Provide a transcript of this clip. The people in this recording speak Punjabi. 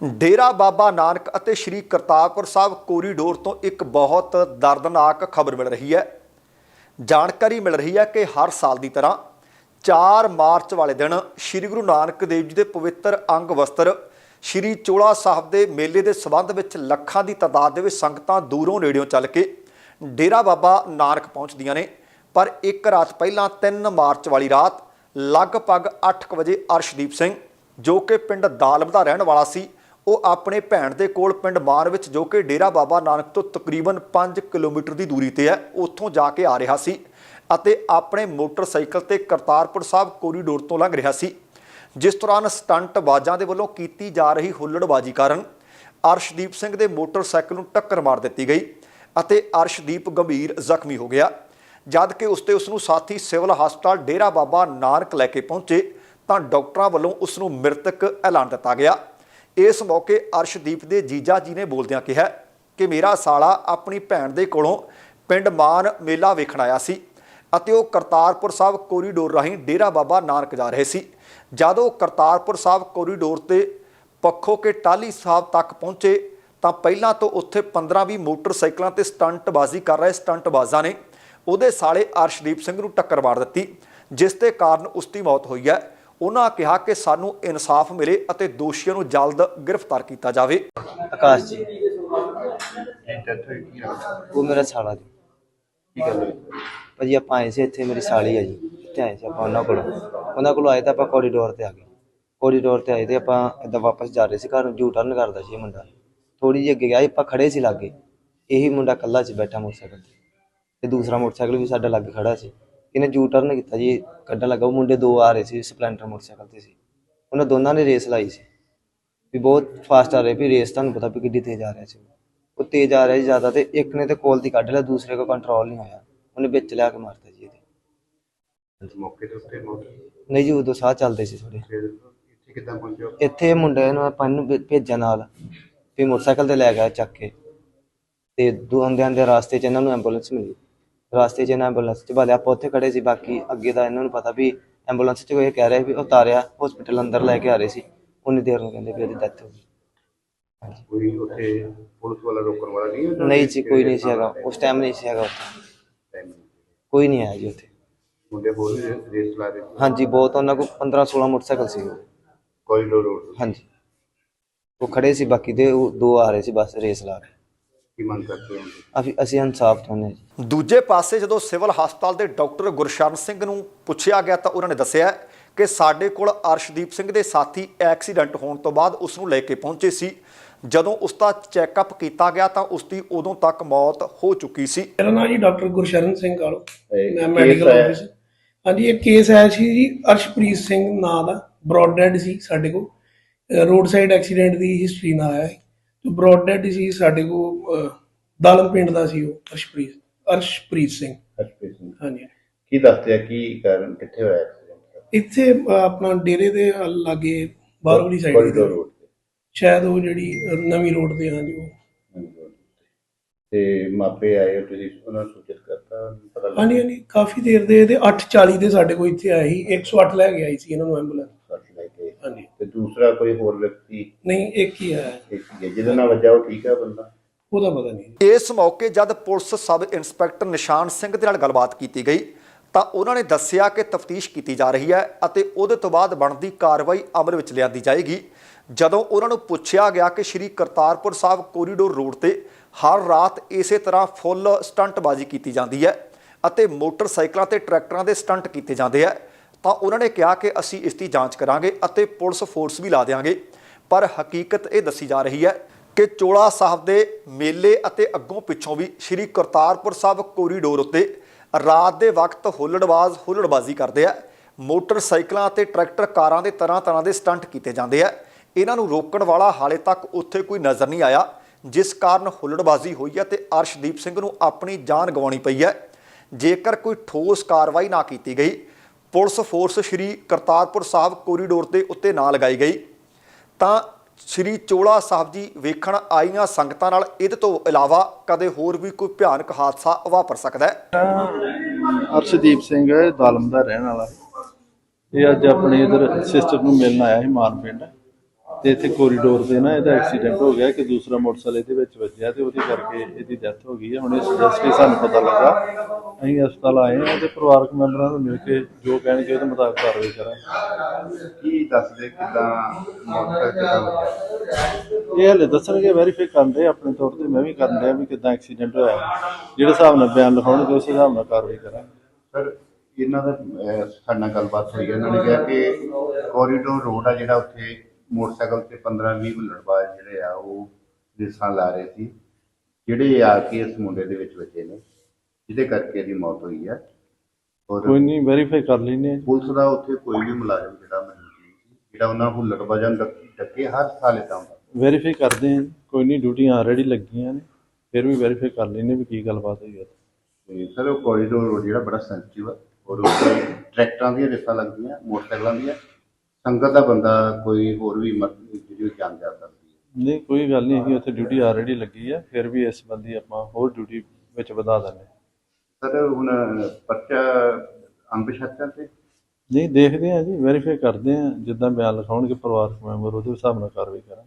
ਡੇਰਾ ਬਾਬਾ ਨਾਨਕ ਅਤੇ ਸ੍ਰੀ ਕਰਤਾਰਪੁਰ ਸਾਹਿਬ ਕੋਰੀਡੋਰ ਤੋਂ ਇੱਕ ਬਹੁਤ ਦਰਦਨਾਕ ਖਬਰ ਮਿਲ ਰਹੀ ਹੈ। ਜਾਣਕਾਰੀ ਮਿਲ ਰਹੀ ਹੈ ਕਿ ਹਰ ਸਾਲ ਦੀ ਤਰ੍ਹਾਂ 4 ਮਾਰਚ ਵਾਲੇ ਦਿਨ ਸ੍ਰੀ ਗੁਰੂ ਨਾਨਕ ਦੇਵ ਜੀ ਦੇ ਪਵਿੱਤਰ ਅੰਗ ਵਸਤਰ ਸ੍ਰੀ ਚੋਲਾ ਸਾਹਿਬ ਦੇ ਮੇਲੇ ਦੇ ਸਬੰਧ ਵਿੱਚ ਲੱਖਾਂ ਦੀ ਤਾਦਾਦ ਦੇ ਵਿੱਚ ਸੰਗਤਾਂ ਦੂਰੋਂ ਨੇੜਿਓਂ ਚੱਲ ਕੇ ਡੇਰਾ ਬਾਬਾ ਨਾਨਕ ਪਹੁੰਚਦੀਆਂ ਨੇ। ਪਰ ਇੱਕ ਰਾਤ ਪਹਿਲਾਂ 3 ਮਾਰਚ ਵਾਲੀ ਰਾਤ ਲਗਭਗ 8:00 ਵਜੇ ਅਰਸ਼ਦੀਪ ਸਿੰਘ, ਜੋ ਕਿ ਪਿੰਡ ਦਾਲਮ ਦਾ ਰਹਿਣ ਵਾਲਾ ਸੀ ਉਹ ਆਪਣੇ ਭੈਣ ਦੇ ਕੋਲ ਪਿੰਡ ਮਾਨ ਵਿੱਚ ਜੋ ਕਿ ਡੇਰਾ ਬਾਬਾ ਨਾਨਕ ਤੋਂ ਤਕਰੀਬਨ 5 ਕਿਲੋਮੀਟਰ ਦੀ ਦੂਰੀ ਤੇ ਹੈ, ਉੱਥੋਂ ਜਾ ਕੇ ਆ ਰਿਹਾ ਸੀ ਅਤੇ ਆਪਣੇ ਮੋਟਰਸਾਈਕਲ ਤੇ ਕਰਤਾਰਪੁਰ ਸਾਹਿਬ ਕੋਰੀਡੋਰ ਤੋਂ ਲੰਘ ਰਿਹਾ ਸੀ, ਜਿਸ ਦੌਰਾਨ ਸਟੰਟ ਬਾਜ਼ਾਂ ਦੇ ਵੱਲੋਂ ਕੀਤੀ ਜਾ ਰਹੀ ਹੁੱਲੜਬਾਜ਼ੀ ਕਾਰਨ ਅਰਸ਼ਦੀਪ ਸਿੰਘ ਦੇ ਮੋਟਰਸਾਈਕਲ ਨੂੰ ਟੱਕਰ ਮਾਰ ਦਿੱਤੀ ਗਈ ਅਤੇ ਅਰਸ਼ਦੀਪ ਗੰਭੀਰ ਜ਼ਖਮੀ ਹੋ ਗਿਆ। ਜਦ ਕਿ ਉਸਤੇ ਉਸ ਨੂੰ ਸਾਥੀ ਸਿਵਲ ਹਸਪਤਾਲ ਡੇਰਾ ਬਾਬਾ ਨਾਨਕ ਲੈ ਕੇ ਪਹੁੰਚੇ, ਤਾਂ ਡਾਕਟਰਾਂ ਵੱਲੋਂ ਉਸ ਨੂੰ ਮ੍ਰਿਤਕ ਐਲਾਨ ਦਿੱਤਾ ਗਿਆ। ਇਸ ਮੌਕੇ ਅਰਸ਼ਦੀਪ ਦੇ ਜੀਜਾ ਜੀ ਨੇ ਬੋਲਦਿਆਂ ਕਿਹਾ ਕਿ ਮੇਰਾ ਸਾਲਾ ਆਪਣੀ ਭੈਣ ਦੇ ਕੋਲੋਂ ਪਿੰਡ ਮਾਨ ਮੇਲਾ ਵੇਖਣ ਆਇਆ ਸੀ ਅਤੇ ਉਹ ਕਰਤਾਰਪੁਰ ਸਾਹਿਬ ਕੋਰੀਡੋਰ ਰਾਹੀਂ ਡੇਰਾ ਬਾਬਾ ਨਾਨਕ ਜਾ ਰਹੇ ਸੀ। ਜਦ ਉਹ ਕਰਤਾਰਪੁਰ ਸਾਹਿਬ ਕੋਰੀਡੋਰ ਤੇ ਪੱਖੋ ਕੇ ਟਾਲੀ ਸਾਹਿਬ ਤੱਕ ਪਹੁੰਚੇ ਤਾਂ ਪਹਿਲਾਂ ਤੋਂ ਉੱਥੇ 15-20 ਮੋਟਰਸਾਈਕਲਾਂ ਤੇ ਸਟੰਟਬਾਜ਼ੀ ਕਰ ਰਹੇ ਸਟੰਟਬਾਜ਼ਾਂ ਨੇ। ਉਹਦੇ ਸਾਲੇ ਅਰਸ਼ਦੀਪ ਸਿੰਘ ਨੂੰ ਟੱਕਰ ਮਾਰ ਦਿੱਤੀ, ਜਿਸ ਦੇ ਕਾਰਨ ਉਸ ਦੀ ਮੌਤ ਹੋਈ ਹੈ। ਉਹਨਾਂ ਕਿਹਾ ਕਿ ਸਾਨੂੰ ਇਨਸਾਫ ਮਿਲੇ ਅਤੇ ਦੋਸ਼ੀਆਂ ਨੂੰ ਜਲਦ ਗ੍ਰਿਫਤਾਰ ਕੀਤਾ ਜਾਵੇ। ਆਕਾਸ਼ ਜੀ। ਉਹ ਮੇਰਾ ਸਾਲਾ ਜੀ। ਕੀ ਗੱਲ ਹੋਈ? ਭਾਜੀ ਆਪਾਂ ਆਏ ਸੀ ਇੱਥੇ ਮੇਰੀ ਸਾਲੀ ਆ ਜੀ। ਇੱਥੇ ਆਏ ਸੀ ਆਪਾਂ ਉਹਨਾਂ ਕੋਲ। ਉਹਨਾਂ ਕੋਲ ਆਏ ਤਾਂ ਆਪਾਂ ਕੋਰੀਡੋਰ ਤੇ ਆ ਗਏ। ਕੋਰੀਡੋਰ ਤੇ ਆਏ ਤੇ ਆਪਾਂ ਇੱਦਾਂ ਵਾਪਸ ਜਾ ਰਹੇ ਸੀ ਘਰ ਨੂੰ ਯੂ ਟਰਨ ਕਰਦਾ ਸੀ ਇਹ ਮੁੰਡਾ। ਥੋੜੀ ਜਿਹੀ ਅੱਗੇ ਗਿਆ ਆਪਾਂ ਖੜੇ ਸੀ ਲਾਗੇ। ਇਹੀ ਮੁੰਡਾ ਕੱਲਾ ਸੀ ਬੈਠਾ ਮੋਟਰਸਾਈਕਲ ਤੇ। ਤੇ ਦੂਸਰਾ ਮੋਟਰਸਾਈਕਲ ਵੀ ਸਾਡਾ ਲਾਗੇ ਖੜਾ ਸੀ। ਇਹਨੇ ਯੂ ਟਰਨ ਕੀਤਾ ਜੀ ਕੱਢਣ ਲੱਗਾ ਉਹ ਮੁੰਡੇ ਦੋ ਆ ਰਹੇ ਸੀ ਸਪਲੈਂਡਰ ਮੋਟਰਸਾਈਕਲ ਤੇ ਸੀ। ਉਹਨਾਂ ਦੋਨਾਂ ਨੇ ਰੇਸ ਲਾਈ ਸੀ। ਵੀ ਬਹੁਤ ਫਾਸਟ ਆ ਰਹੇ ਵੀ ਰੇਸ ਤੁਹਾਨੂੰ ਪਤਾ ਵੀ ਕਿੱਡੀ ਤੇਜ਼ ਆ ਰਿਹਾ ਸੀ। ਉਹ ਤੇਜ਼ ਆ ਰਿਹਾ ਸੀ ਜ਼ਿਆਦਾ ਤੇ ਇੱਕ ਨੇ ਤੇ ਕੋਲ ਦੀ ਕੱਢ ਲਿਆ ਦੂਸਰੇ ਕੋ ਕੰਟਰੋਲ ਨਹੀਂ ਹੋਇਆ। ਉਹਨੇ ਵਿੱਚ ਲਿਆ ਕੇ ਮਾਰਤਾ ਜੀ ਇਹਦੇ। ਮੌਕੇ ਦੇ ਉੱਤੇ ਨਹੀਂ ਜੀ ਉਦੋਂ ਸਾਹ ਚੱਲਦੇ ਸੀ ਥੋੜੇ ਇੱਥੇ ਕਿੱਦਾਂ ਪਹੁੰਚਿਆ ਇੱਥੇ ਮੁੰਡੇ ਨੂੰ ਆਪਾਂ ਨੂੰ ਭੇਜਿਆ ਨਾਲ। ਵੀ ਮੋਟਰਸਾਈਕਲ ਤੇ ਲੈ ਗਿਆ ਚੱਕ ਕੇ। ਤੇ ਦੋ ਆਉਂਦੇ ਆਉਂਦੇ ਰਾਸਤੇ 'ਚ ਇਹਨਾਂ ਨੂੰ ਐਂਬੂਲੈਂਸ ਮਿਲੀ। ਰਾਸਤੇ 'ਚ ਇਹਨਾਂ ਐਂਬੂਲੈਂਸ 'ਚ ਬਾਲੇ ਆਪਾਂ ਉੱਥੇ ਖੜੇ ਸੀ ਬਾਕੀ ਅੱਗੇ ਦਾ ਇਹਨਾਂ ਨੂੰ ਪਤਾ ਵੀ ਐਂਬੂਲੈਂਸ 'ਚ ਕੋਈ ਕਹਿ ਰਿਹਾ ਵੀ ਉਤਾਰਿਆ ਹਸਪੀਟਲ ਅੰਦਰ ਲੈ ਕੇ ਆ ਰਹੇ ਸੀ। ਉਨੀ ਦੇਰ ਨੂੰ ਕਹਿੰਦੇ ਵੀ ਉਹਦੀ ਡੈਥ ਹੋ ਗਈ। ਕੋਈ ਉੱਥੇ ਪੁਲਿਸ ਵਾਲਾ ਰੋਕਣ ਵਾਲਾ ਨਹੀਂ ਹੁੰਦਾ ਨਹੀਂ ਜੀ ਕੋਈ ਨਹੀਂ ਸੀ ਹੈਗਾ। ਉਸ ਟਾਈਮ ਨਹੀਂ ਸੀ ਹੈਗਾ ਉੱਥੇ। Time ਕੋਈ ਨਹੀਂ ਆਇਆ ਜੀ ਉੱਥੇ। ਮੁੰਡੇ ਹੋਰ ਵੀ ਰੇਸ ਲਾ ਰਹੇ ਸੀ? ਹਾਂਜੀ ਬਹੁਤ ਉਹਨਾਂ ਕੋਲ 15 16 ਮੋਟਰਸਾਈਕਲ ਸੀ ਕੋਰੀਡੋਰ ਰੋਡ ਹਾਂਜੀ। ਉਹ ਖੜੇ ਸੀ ਬਾਕੀ ਦੇ ਉਹ ਦੋ ਆ ਰਹੇ ਸੀ ਬਸ ਰੇਸ ਲਾ ਕੇ। ਕੀ ਮੰਗ ਕਰਦੇ ਹੋ? ਅਸੀਂ ਅਸੀਂ ਇਨਸਾਫ ਚਾਹੁੰਦੇ ਹਾਂ ਜੀ। ਦੂਜੇ ਪਾਸੇ ਜਦੋਂ ਸਿਵਲ ਹਸਪਤਾਲ ਦੇ ਡਾਕਟਰ ਗੁਰਸ਼ਰਨ ਸਿੰਘ ਨੂੰ ਪੁੱਛਿਆ ਗਿਆ ਤਾਂ ਉਹਨਾਂ ਨੇ ਦੱਸਿਆ ਕਿ ਸਾਡੇ ਕੋਲ ਅਰਸ਼ਦੀਪ ਸਿੰਘ ਦੇ ਸਾਥੀ ਐਕਸੀਡੈਂਟ ਹੋਣ ਤੋਂ ਬਾਅਦ ਉਸ ਨੂੰ ਲੈ ਕੇ ਪਹੁੰਚੇ ਸੀ। ਜਦੋਂ ਉਸ ਦਾ ਚੈੱਕਅਪ ਕੀਤਾ ਗਿਆ ਤਾਂ ਉਸ ਦੀ ਉਦੋਂ ਤੱਕ ਮੌਤ ਹੋ ਚੁੱਕੀ ਸੀ। ਮੇਰਾ ਨਾਮ ਜੀ ਡਾਕਟਰ ਗੁਰਸ਼ਰਨ ਸਿੰਘ ਕਾਲੋ ਮੈਂ ਮੈਡੀਕਲ ਆਇਆ? ਆਫਿਸ ਹਾਂਜੀ ਇਹ ਕੇਸ ਆਇਆ ਸੀ ਜੀ ਅਰਸ਼ਪ੍ਰੀਤ ਸਿੰਘ ਨਾਂ ਦਾ। ਬ੍ਰੌਡ ਡੈਡ ਸੀ ਸਾਡੇ ਕੋਲ। ਰੋਡ ਸਾਈਡ ਐਕਸੀਡੈਂਟ ਦੀ ਹਿਸਟਰੀ ਨਾਲ ਆਇਆ ਹੈ ਤੇ ਬ੍ਰੌਡ ਡੈਡ ਸੀ ਸਾਡੇ ਕੋਲ ਦਾਲਮ ਪਿੰਡ ਦਾ ਸੀ ਉਹ ਅਰਸ਼ਪ੍ਰੀਤ ਅਰਸ਼ਪ੍ਰੀਤ ਸਿੰਘ। ਹਰਪ੍ਰੀਤ ਸਿੰਘ। ਹਾਂਜੀ। ਕੀ ਦੱਸਦੇ ਆ ਕੀ ਕਾਰਨ ਕਿੱਥੇ ਹੋਇਆ ਐਕਸੀਡੈਂਟ ਇੱਥੇ ਅਹ, ਆਪਣਾ ਡੇਰੇ ਦੇ ਲਾਗੇ ਬਾਹਰਲੀ ਸਾਈਡ ਕੋਰੀਡੋਰ ਰੋਡ ਸ਼ਾਇਦ ਉਹ ਜਿਹੜੀ ਅਹ, ਨਵੀਂ ਰੋਡ ਤੇ ਹਾਂਜੀ ਉਹ। ਤੇ। ਤੇ ਮਾਪੇ ਆਏ ਤੁਸੀਂ ਉਹਨਾਂ ਨੂੰ ਸੂਚਿਤ ਕਰਤਾ ਪਤਾ ਲੱਗਾ? ਹਾਂਜੀ ਹਾਂਜੀ ਕਾਫੀ ਦੇਰ ਦੇ ਇਹਦੇ 8:40 ਦੇ ਸਾਡੇ ਕੋਲ ਇੱਥੇ ਆਏ ਸੀ 108 ਲੈ ਕੇ ਆਈ ਸੀ ਇਹਨਾਂ ਨੂੰ ਐਂਬੂਲੈਂਸ ਸੱਟ ਲੈ ਕੇ ਹਾਂਜੀ। ਤੇ ਦੂਸਰਾ ਕੋਈ ਹੋਰ ਵਿਅਕਤੀ ਨਹੀਂ ਇੱਕ ਹੀ ਆਇਆ ਇੱਕ ਹੀ ਹੈ, ਜਿਹਦੇ ਨਾਲ ਵੱਜਾ ਉਹ ਠੀਕ ਹੈ ਬੰਦਾ? ਉਹਦਾ ਪਤਾ ਨਹੀਂ। ਇਸ ਮੌਕੇ ਜਦ police sub inspector Nishan Singh ਦੇ ਨਾਲ ਗੱਲਬਾਤ ਕੀਤੀ ਗਈ ਤਾਂ ਉਹਨਾਂ ਨੇ ਦੱਸਿਆ ਕਿ ਤਫਤੀਸ਼ ਕੀਤੀ ਜਾ ਰਹੀ ਹੈ ਅਤੇ ਉਹਦੇ ਤੋਂ ਬਾਅਦ ਬਣਦੀ ਕਾਰਵਾਈ ਅਮਲ ਵਿੱਚ ਲਿਆਂਦੀ ਜਾਏਗੀ। ਜਦੋਂ ਉਹਨਾਂ ਨੂੰ ਪੁੱਛਿਆ ਗਿਆ ਕਿ ਸ਼੍ਰੀ ਕਰਤਾਰਪੁਰ ਸਾਹਿਬ ਕੋਰੀਡੋਰ ਰੋਡ ਤੇ ਹਰ ਰਾਤ ਇਸੇ ਤਰ੍ਹਾਂ ਫੁੱਲ ਸਟੰਟਬਾਜ਼ੀ ਕੀਤੀ ਜਾਂਦੀ ਹੈ ਅਤੇ ਮੋਟਰਸਾਈਕਲਾਂ ਤੇ ਟਰੈਕਟਰਾਂ ਦੇ ਸਟੰਟ ਕੀਤੇ ਜਾਂਦੇ ਆ ਤਾਂ ਉਹਨਾਂ ਨੇ ਕਿਹਾ ਕਿ ਅਸੀਂ ਇਸ ਦੀ ਜਾਂਚ ਕਰਾਂਗੇ ਅਤੇ ਪੁਲਿਸ ਫੋਰਸ ਵੀ ਲਾ ਦੇਵਾਂਗੇ ਪਰ ਹਕੀਕਤ ਇਹ ਦੱਸੀ ਜਾ ਰਹੀ ਹੈ ਕਿ ਚੋਲਾ ਸਾਹਿਬ ਦੇ ਮੇਲੇ ਅਤੇ ਅੱਗੋਂ ਪਿੱਛੋਂ ਵੀ ਸ਼੍ਰੀ ਕਰਤਾਰਪੁਰ ਸਾਹਿਬ ਕੋਰੀਡੋਰ ਉੱਤੇ ਰਾਤ ਦੇ ਵਕਤ ਹੁੱਲੜਬਾਜ਼ ਹੁੱਲੜਬਾਜ਼ੀ ਕਰਦੇ ਆ। ਮੋਟਰਸਾਈਕਲਾਂ ਅਤੇ ਟਰੈਕਟਰ ਕਾਰਾਂ ਦੇ ਤਰ੍ਹਾਂ ਤਰ੍ਹਾਂ ਦੇ ਸਟੰਟ ਕੀਤੇ ਜਾਂਦੇ ਆ। ਇਹਨਾਂ ਨੂੰ ਰੋਕਣ ਵਾਲਾ ਹਾਲੇ ਤੱਕ ਉੱਥੇ ਕੋਈ ਨਜ਼ਰ ਨਹੀਂ ਆਇਆ, ਜਿਸ ਕਾਰਨ ਹੁੱਲੜਬਾਜ਼ੀ ਹੋਈ ਹੈ ਤੇ ਅਰਸ਼ਦੀਪ ਸਿੰਘ ਨੂੰ ਆਪਣੀ ਜਾਨ ਗਵਾਉਣੀ ਪਈ ਹੈ। ਜੇਕਰ ਕੋਈ ਠੋਸ ਕਾਰਵਾਈ ਨਾ ਕੀਤੀ ਗਈ police force Shri Kartarpur Sahib corridor ਤੇ ਉੱਤੇ ਨਾ ਲਗਾਈ ਗਈ। ਤਾਂ ਸ਼੍ਰੀ ਚੋਲਾ ਸਾਹਿਬ ਜੀ ਵੇਖਣ ਆਈਆਂ ਸੰਗਤਾਂ ਨਾਲ ਇਹਦੇ ਤੋਂ ਇਲਾਵਾ ਕਦੇ ਹੋਰ ਵੀ ਕੋਈ ਭਿਆਨਕ ਹਾਦਸਾ ਵਾਪਰ ਸਕਦਾ ਹੈ? ਅਰਸ਼ਦੀਪ ਸਿੰਘ, ਦਾਲਮ ਦਾ ਰਹਿਣ ਵਾਲਾ। ਇਹ ਅੱਜ ਆਪਣੇ ਇਧਰ ਸਿਸਟਰ ਨੂੰ ਮਿਲਣ ਆਇਆ ਸੀ ਮਾਨ ਪਿੰਡ। ਤੇ ਇੱਥੇ ਕੋਰੀਡੋਰ ਤੇ ਨਾ ਇਹਦਾ ਐਕਸੀਡੈਂਟ ਹੋ ਗਿਆ ਕਿ ਦੂਸਰਾ ਮੋਟਰਸਾਈਕਲ ਇਹਦੇ ਵਿੱਚ ਵੱਜਿਆ ਤੇ ਉਹਦੇ ਕਰਕੇ ਇਹਦੀ ਡੈਥ ਹੋ ਗਈ ਹੈ। ਹੁਣ ਇਸ ਜਸਟ ਸਾਨੂੰ ਪਤਾ ਲੱਗਾ ਅਸੀਂ ਹਸਪਤਾਲ ਆਏ ਹਾਂ ਤੇ ਪਰਿਵਾਰਕ ਮੈਂਬਰਾਂ ਨੂੰ ਮਿਲ ਕੇ ਜੋ ਕਹਿਣਗੇ ਉਹਦੇ ਮੁਤਾਬਕ ਕਾਰਵਾਈ ਕਰਾਂਗੇ। ਕੀ ਦੱਸਦੇ ਕਿਦਾਂ ਮੋਟਰ ਕਿਦਾਂ ਲੱਗਿਆ? ਇਹ ਹਲੇ ਦੱਸਣਗੇ ਵੈਰੀਫਾਈ ਕਰਨ ਦੇ ਆਪਣੇ ਤੌਰ ਤੇ। ਮੈਂ ਵੀ ਕਰਨ ਰਿਹਾ ਵੀ ਕਿਦਾਂ ਐਕਸੀਡੈਂਟ ਹੋਇਆ। ਜਿਹੜੇ ਹਿਸਾਬ ਨਾਲ ਬਿਆਨ ਲਿਖਾਉਣਗੇ ਉਸ ਹਿਸਾਬ ਨਾਲ ਕਾਰਵਾਈ ਕਰਾਂਗੇ। ਸਰ ਇਹਨਾਂ ਦਾ ਸਾਡੇ ਨਾਲ ਗੱਲਬਾਤ ਹੋਈ ਹੈ। ਇਹਨਾਂ ਨੇ ਕਿਹਾ ਕਿ ਕੋਰੀਡੋਰ ਰੋਡ ਆ ਜਿਹੜਾ ਉੱਥੇ ਮੋਟਰਸਾਈਕਲ ਤੇ 15-20 ਹੁੱਲੜਬਾਜ਼ ਜਿਹੜੇ ਆ ਉਹ ਰੇਸਾਂ ਲਾ ਰਹੇ ਸੀ। ਜਿਹੜੇ ਆ ਕੇ ਇਸ ਮੁੰਡੇ ਦੇ ਵਿੱਚ ਵੱਜੇ ਨੇ। ਜਿਹਦੇ ਕਰਕੇ ਇਹਦੀ ਮੌਤ ਹੋਈ ਹੈ। ਔਰ ਕੋਈ ਨਹੀਂ ਵੈਰੀਫਾਈ ਕਰ ਹਾਂ ਜੀ। ਪੁਲਿਸ ਦਾ ਉੱਥੇ ਕੋਈ ਵੀ ਮੁਲਾਜ਼ਮ ਜਿਹੜਾ ਮੌਜੂਦ ਨਹੀਂ ਸੀ ਜਿਹੜਾ ਉਹਨਾਂ ਨੂੰ ਡੱਕ- ਡੱਕੇ ਹਰ ਸਾਲ ਇਦਾਂ ਹੁੰਦਾ। ਵੈਰੀਫਾਈ ਕਰਦੇ ਹਾਂ ਜੀ। ਕੋਈ ਨਹੀਂ ਡਿਊਟੀਆਂ ਆਲਰੇਡੀ ਲੱਗੀਆਂ ਨੇ। ਫਿਰ ਵੀ ਵੈਰੀਫਾਈ ਕਰ ਲੈਂਦੇ ਵੀ ਕੀ ਗੱਲਬਾਤ ਹੋਈ ਹੈ। ਤੇ ਸਰ ਉਹ ਕੋਰੀਡੋਰ ਰੋਡ ਜਿਹੜਾ ਬੜਾ ਸੈਂਸਿਟਿਵ ਆ ਔਰ ਉੱਥੇ ਟਰੈਕਟਰਾਂ ਦੀਆਂ ਰੇਸਾਂ ਲੱਗਦੀਆਂ ਮੋਟਰਸਾਈਕਲਾਂ ਦੀਆਂ। ਸੰਗਤ ਦਾ ਬੰਦਾ ਕੋਈ ਹੋਰ ਵੀ ਜਿਹੜੀ ਜਾਨ ਜਾ ਸਕਦੀ ਹੈ। ਨਹੀਂ ਕੋਈ ਗੱਲ ਨਹੀਂ ਹੈਗੀ ਉੱਥੇ ਡਿਊਟੀ ਆਲਰੇਡੀ ਲੱਗੀ ਹੈ ਫਿਰ ਵੀ ਇਸ ਸੰਬੰਧੀ ਆਪਾਂ ਹੋਰ ਡਿਊਟੀ ਵਿੱਚ ਵਧਾ ਦਿੰਦੇ ਹਾਂ। ਸਰ, ਹੁਣ ਪਰਚਾ ਅੰਬ ਤੇ? ਨਹੀਂ, ਦੇਖਦੇ ਹਾਂ ਜੀ ਵੈਰੀਫਾਈ ਕਰਦੇ ਆ। ਜਿੱਦਾਂ ਬਿਆਨ ਲਿਖਾਉਣਗੇ, ਪਰਿਵਾਰਕ ਮੈਂਬਰ ਉਹਦੇ ਹਿਸਾਬ ਨਾਲ ਕਾਰਵਾਈ ਕਰਾਂਗੇ।